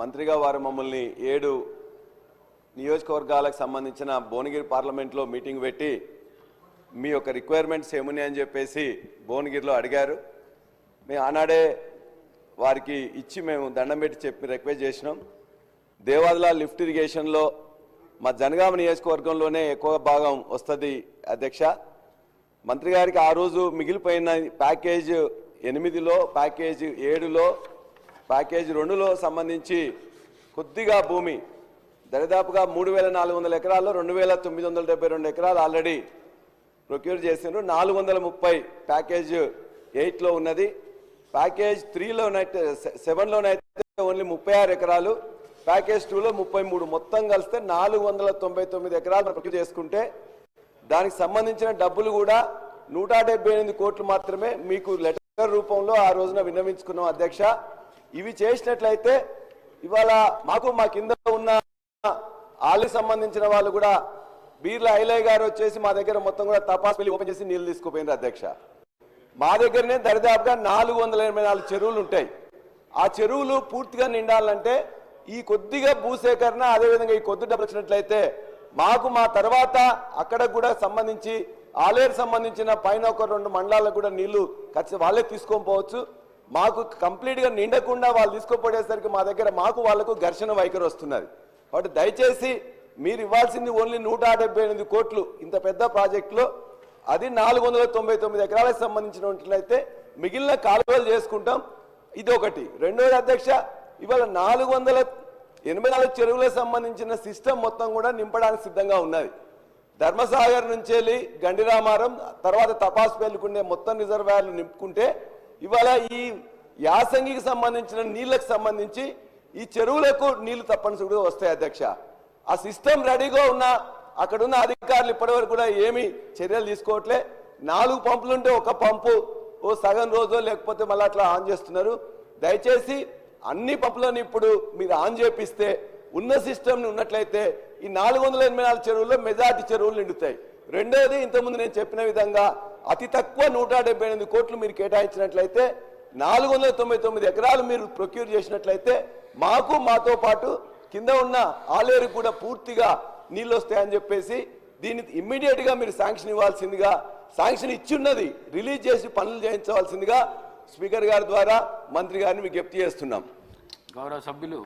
మంత్రిగా వారు మమ్మల్ని ఏడు నియోజకవర్గాలకు సంబంధించిన భువనగిరి పార్లమెంట్లో మీటింగ్ పెట్టి మీ యొక్క రిక్వైర్మెంట్స్ ఏమున్నాయి అని చెప్పేసి భువనగిరిలో అడిగారు. మేము ఆనాడే వారికి ఇచ్చి మేము దండం పెట్టి చెప్పి రిక్వెస్ట్ చేసినాం. దేవాదుల లిఫ్ట్ ఇరిగేషన్లో మా జనగామ నియోజకవర్గంలోనే ఎక్కువ భాగం వస్తుంది అధ్యక్ష. మంత్రి గారికి ఆ రోజు మిగిలిపోయిన ప్యాకేజ్ ఎనిమిదిలో ప్యాకేజ్ ఏడులో ప్యాకేజ్ రెండులో సంబంధించి కొద్దిగా భూమి దరిదాపుగా మూడు వేల నాలుగు వందల ఎకరాల్లో రెండు వేల తొమ్మిది వందల డెబ్బై రెండు ఎకరాలు ఆల్రెడీ ప్రొక్యూర్ చేసిండ్రు. నాలుగు వందల ముప్పై ప్యాకేజ్ ఎయిట్లో ఉన్నది. ప్యాకేజ్ త్రీలోనైతే సెవెన్లోనైతే ఓన్లీ ముప్పై ఆరు ఎకరాలు. ప్యాకేజ్ టూలో ముప్పై మూడు. మొత్తం కలిస్తే నాలుగు వందల తొంభై తొమ్మిది ఎకరాలు ప్రొక్యూర్ చేసుకుంటే దానికి సంబంధించిన డబ్బులు కూడా నూట డెబ్బై ఎనిమిది కోట్లు మాత్రమే మీకు లెటర్ రూపంలో ఆ రోజున విన్నవించుకున్నాం అధ్యక్ష. ఇవి చేసినట్లయితే ఇవాళ మాకు మా కింద ఉన్న ఆలకి సంబంధించిన వాళ్ళు కూడా బీర్ల ఐలయ్య గారు వచ్చేసి మా దగ్గర మొత్తం కూడా తపాస్ పెళ్ళి ఓపెన్ చేసి నీళ్ళు తీసుకుపోయినారు అధ్యక్ష. మా దగ్గరనే దరిదాపుగా నాలుగు వందల ఎనభై నాలుగు చెరువులు ఉంటాయి. ఆ చెరువులు పూర్తిగా నిండాలంటే ఈ కొద్దిగా భూసేకరణ అదేవిధంగా ఈ కొద్ది డబ్బులు వచ్చినట్లయితే మాకు మా తర్వాత అక్కడ కూడా సంబంధించి ఆలేరు సంబంధించిన పైన ఒక రెండు మండలాలకు కూడా నీళ్ళు ఖచ్చితంగా వాళ్ళే తీసుకొని పోవచ్చు. మాకు కంప్లీట్గా నిండకుండా వాళ్ళు తీసుకుపోయేసరికి మా దగ్గర మాకు వాళ్ళకు ఘర్షణ వైఖరి వస్తున్నది. కాబట్టి దయచేసి మీరు ఇవ్వాల్సింది ఓన్లీ నూట ఎనిమిది కోట్లు ఇంత పెద్ద ప్రాజెక్టులో. అది నాలుగు వందల తొంభై తొమ్మిది ఎకరాలకు సంబంధించినట్లయితే మిగిలిన కాలువలు చేసుకుంటాం. ఇది ఒకటి. రెండోది అధ్యక్ష ఇవాళ నాలుగు వందల ఎనభై నాలుగు చెరువులకు సంబంధించిన సిస్టమ్ మొత్తం కూడా నింపడానికి సిద్ధంగా ఉన్నది. ధర్మసాగర్ నుంచి వెళ్ళి గండిరామారం తర్వాత తపాస్ పేలుకుండే మొత్తం రిజర్వాయర్లు నింపుకుంటే ఇవాళ ఈ యాసంగికి సంబంధించిన నీళ్ళకు సంబంధించి ఈ చెరువులకు నీళ్ళు తప్పనిసరిగా వస్తాయి అధ్యక్ష. ఆ సిస్టమ్ రెడీగా ఉన్న అక్కడ ఉన్న అధికారులు ఇప్పటివరకు కూడా ఏమి చర్యలు తీసుకోవట్లే. నాలుగు పంపులు ఉంటే ఒక పంపు ఓ సగం రోజు లేకపోతే మళ్ళీ అట్లా ఆన్ చేస్తున్నారు. దయచేసి అన్ని పంపులను ఇప్పుడు మీరు ఆన్ చేపిస్తే ఉన్న సిస్టమ్ ఉన్నట్లయితే ఈ నాలుగు వందల ఎనభై నాలుగు చెరువుల్లో మెజార్టీ చెరువులు నిండుతాయి. రెండోది ఇంతకుముందు నేను చెప్పిన విధంగా అతి తక్కువ నూట డెబ్బై ఎనిమిది కోట్లు మీరు కేటాయించినట్లయితే నాలుగు వందల తొంభై తొమ్మిది ఎకరాలు మీరు ప్రొక్యూర్ చేసినట్లయితే మాకు మాతో పాటు కింద ఉన్న ఆలేరు కూడా పూర్తిగా నీళ్ళు వస్తాయని చెప్పేసి దీన్ని ఇమ్మీడియట్గా మీరు శాంక్షన్ ఇవ్వాల్సిందిగా శాంక్షన్ ఇచ్చి ఉన్నది రిలీజ్ చేసి పనులు చేయించవలసిందిగా స్పీకర్ గారి ద్వారా మంత్రి గారిని విజ్ఞప్తి చేస్తున్నాం. గౌరవ సభ్యులు